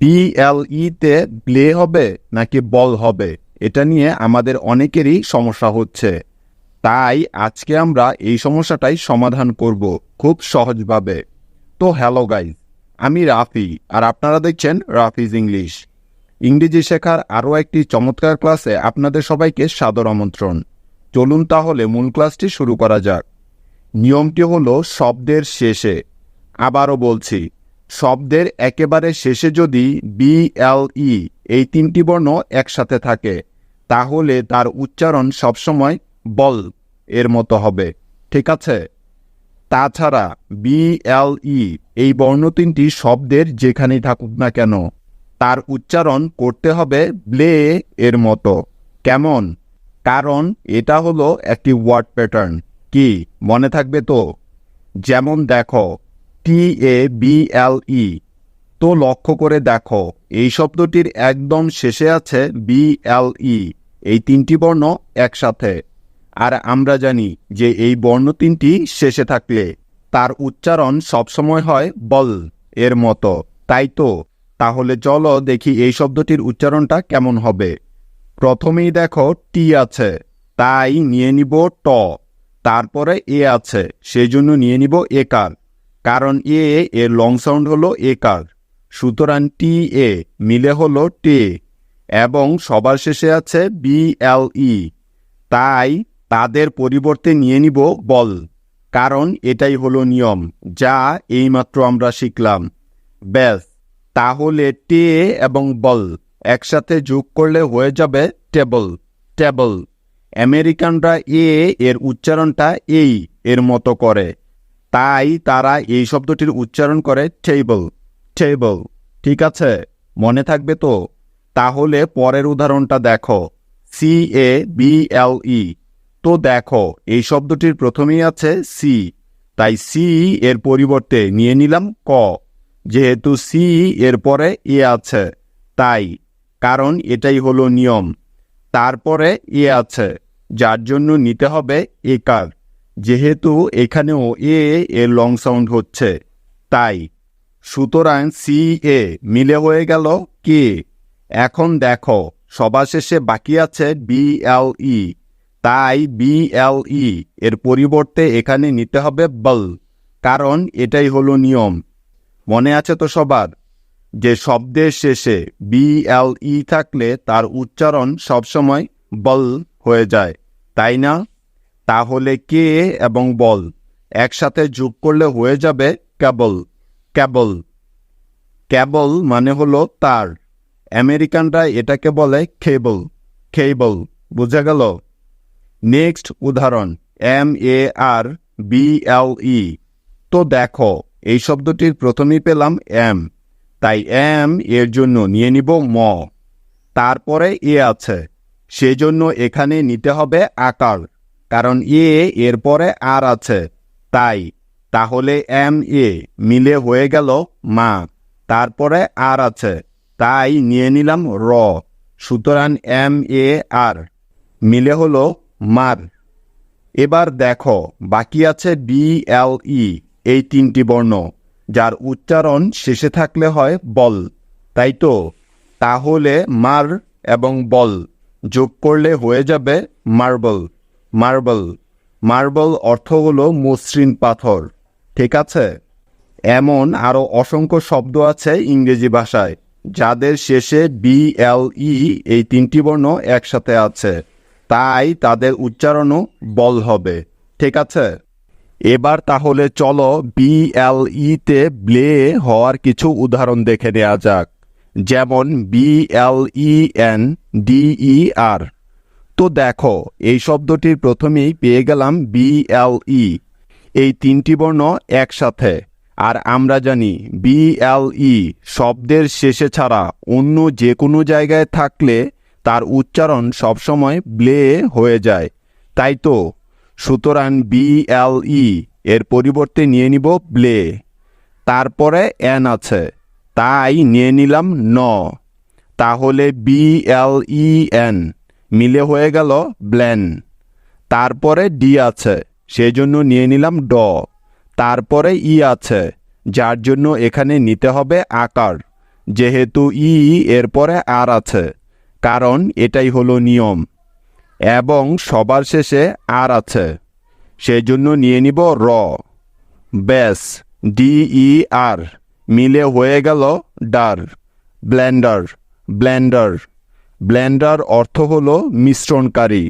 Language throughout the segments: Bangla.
বিএলইতে ব্লে হবে নাকি বল হবে? এটা নিয়ে আমাদের অনেকেরই সমস্যা হচ্ছে। তাই আজকে আমরা এই সমস্যাটাই সমাধান করব খুব সহজভাবে। তো হ্যালো গাইজ আমি রাফি আর আপনারা দেখছেন রাফিজ ইংলিশ। ইংরেজি শেখার আরও একটি চমৎকার ক্লাসে আপনাদের সবাইকে সাদর আমন্ত্রণ। চলুন তাহলে মূল ক্লাসটি শুরু করা যাক। নিয়মটি হলো শব্দের শেষে। আবারও বলছি শব্দের একেবারে শেষে যদি বি এল ই এই তিনটি বর্ণ একসাথে থাকে, তাহলে তার উচ্চারণ সবসময় বল এর মতো হবে। ঠিক আছে? তাছাড়া বি এল ই এই বর্ণ তিনটি শব্দের যেখানেই থাকুক না কেন, তার উচ্চারণ করতে হবে ব্লে এর মতো। কেমন? কারণ এটা হলো একটি ওয়ার্ড প্যাটার্ন কি? মনে থাকবে তো? যেমন দেখো টি এ বি এল ই তো লক্ষ্য করে দেখো, এই শব্দটির একদম শেষে আছে বি এল ই এই তিনটি বর্ণ একসাথে। আর আমরা জানি যে এই বর্ণ তিনটি শেষে থাকলে তার উচ্চারণ সবসময় হয় বল এর মতো। তাই তো? তাহলে চলো দেখি এই শব্দটির উচ্চারণটা কেমন হবে। প্রথমেই দেখো টি আছে, তাই নিয়ে নিব ট। তারপরে এ আছে, সেই জন্য নিয়ে নিব একার কারণ এ, এর লং সাউন্ড হলো একার সুতরাং টি, এ মিলে হলো টে এবং সবার শেষে আছে বি এল ই তাই তাদের পরিবর্তে নিয়ে নিব বল, কারণ এটাই হলো নিয়ম, যা এইমাত্র আমরা শিখলাম। ব্যাস, তাহলে টে এবং বল একসাথে যোগ করলে হয়ে যাবে টেবল টেবল আমেরিকানরা এ, এর উচ্চারণটা এই, এর মতো করে। তাই তারা এই শব্দটির উচ্চারণ করে টেবল টেবল ঠিক আছে? মনে থাকবে তো? তাহলে পরের উদাহরণটা দেখো। সি এ বি এল ই তো দেখো, এই শব্দটির প্রথমেই আছে সি তাই সি এর পরিবর্তে নিয়ে নিলাম ক। যেহেতু সি এর পরে এ আছে, তাই। কারণ এটাই হলো নিয়ম। তারপরে এ আছে, যার জন্য নিতে হবে এ একার যেহেতু এখানেও এ এর লং সাউন্ড হচ্ছে, তাই। সুতরাং সি এ মিলে হয়ে গেল কে এখন দেখো, সবার শেষে বাকি আছে বি এল ই তাই বি এল ই এর পরিবর্তে এখানে নিতে হবে বল, কারণ এটাই হলো নিয়ম। মনে আছে তো সবার? যে শব্দের শেষে বি এল ই থাকলে তার উচ্চারণ সবসময় বল হয়ে যায়, তাই না? তাহলে কে এবং বল? একসাথে যোগ করলে হয়ে যাবে কেবল কেবল কেবল মানে হলো তার। আমেরিকানরা এটাকে বলে খেবল খেবল বুঝা গেল? নেক্সট উদাহরণ। M A R B L ই তো দেখো, এই শব্দটির প্রথমেই পেলাম এম। তাই এম এর জন্য নিয়ে নিব ম। তারপরে এ আছে। সেজন্য এখানে নিতে হবে আকার। কারণ এ এর পরে আর আছে। তাই, তাহলে এম এ মিলে হয়ে গেল মা, তারপরে আর আছে। তাই নিয়ে নিলাম র। সুতরাং এম এ আর মিলে হলো মার। এবার দেখো, বাকি আছে বি এল ই, এই তিনটি বর্ণ, যার উচ্চারণ শেষে থাকলে হয় বল। তাই তো? তাহলে মার এবং বল যোগ করলে হয়ে যাবে মার্বল। মার্বল। মার্বল অর্থ হলো মসৃণ পাথর। ঠিক আছে? এমন আরও অসংখ্য শব্দ আছে ইংরেজি ভাষায়, যাদের শেষে বি এল ই এই তিনটি বর্ণ একসাথে আছে। তাই তাদের উচ্চারণও বল হবে। ঠিক আছে? এবার তাহলে চলো বি এল ইতে ব্লে হওয়ার কিছু উদাহরণ দেখে নেওয়া যাক, যেমন B L E N D E R তো দেখো, এই শব্দটির প্রথমেই পেয়ে গেলাম বি এল ই এই তিনটি বর্ণ একসাথে। আর আমরা জানি বি এল ই শব্দের শেষে ছাড়া অন্য যে কোনো জায়গায় থাকলে তার উচ্চারণ সবসময় ব্লে হয়ে যায়। তাই তো? সুতরাং বি এল ই এর পরিবর্তে নিয়ে নিব ব্লে। তারপরে এন আছে। তাই নিয়ে নিলাম ন। তাহলে বি এল ই এন মিলে হয়ে গেল ব্ল্যান তারপরে ডি আছে, সেজন্য নিয়ে নিলাম ড। তারপরে ই আছে, যার জন্য এখানে নিতে হবে আকার। যেহেতু ই এরপরে আর আছে, কারণ এটাই হলো নিয়ম। এবং সবার শেষে আর আছে সেই জন্য নিয়ে নিব র। ব্যাস ডিই আর, মিলে হয়ে গেল ডার ব্ল্যান্ডার ব্লেন্ডার। ব্লেন্ডার অর্থ হল মিশ্রণকারী।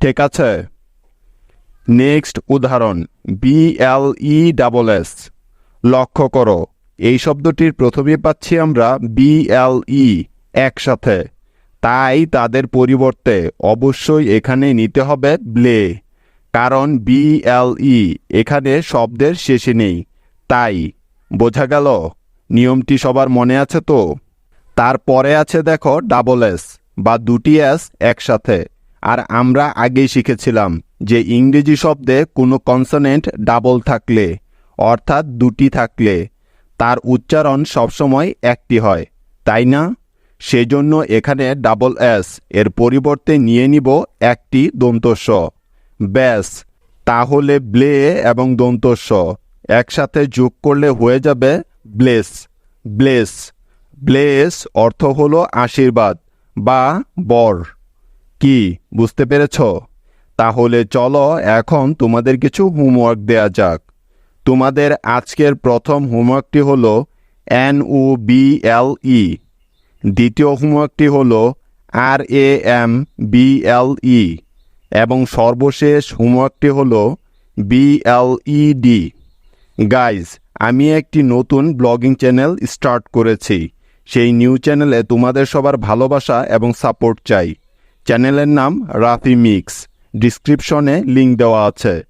ঠিক আছে? নেক্সট উদাহরণ B L E double S লক্ষ্য করো, এই শব্দটির প্রথমে পাচ্ছি আমরা বি এল ই একসাথে। তাই তাদের পরিবর্তে অবশ্যই এখানে নিতে হবে ব্লে কারণ বি এল ই এখানে শব্দের শেষে নেই। তাই, বোঝা গেল? নিয়মটি সবার মনে আছে তো? তারপরে আছে দেখো ডাবল এস বা দুটি এস একসাথে। আর আমরা আগেই শিখেছিলাম যে ইংরেজি শব্দে কোনো কনসনেন্ট ডাবল থাকলে, অর্থাৎ দুটি থাকলে, তার উচ্চারণ সবসময় একটি হয়, তাই না? সেজন্য এখানে ডাবল এস এর পরিবর্তে নিয়ে নিব একটি দন্তস্ব। ব্যাস, তাহলে ব্লে এবং দন্তস্ব একসাথে যোগ করলে হয়ে যাবে ব্লেস ব্লেস ব্লেস অর্থ হলো আশীর্বাদ। বা বর। কি, বুঝতে পেরেছ? তাহলে চলো এখন তোমাদের কিছু হোমওয়ার্ক দেয়া যাক। তোমাদের আজকের প্রথম হোমওয়ার্কটি হলো এন ও বি এল ই দ্বিতীয় হোমওয়ার্কটি হলো আর এ এম বি এল ই এবং সর্বশেষ হোমওয়ার্কটি হলো B L E D guys আমি একটি নতুন ব্লগিং চ্যানেল স্টার্ট করেছি। সেই নিউ চ্যানেলে তোমাদের সবার ভালোবাসা এবং সাপোর্ট চাই। চ্যানেলের নাম রাফি মিক্স। ডিসক্রিপশনে লিঙ্ক দেওয়া আছে।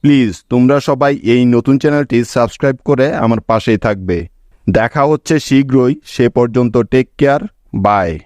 প্লিজ, তোমরা সবাই এই নতুন চ্যানেলটি সাবস্ক্রাইব করে আমার পাশেই থাকবে। দেখা হচ্ছে শীঘ্রই। সে পর্যন্ত টেক কেয়ার বাই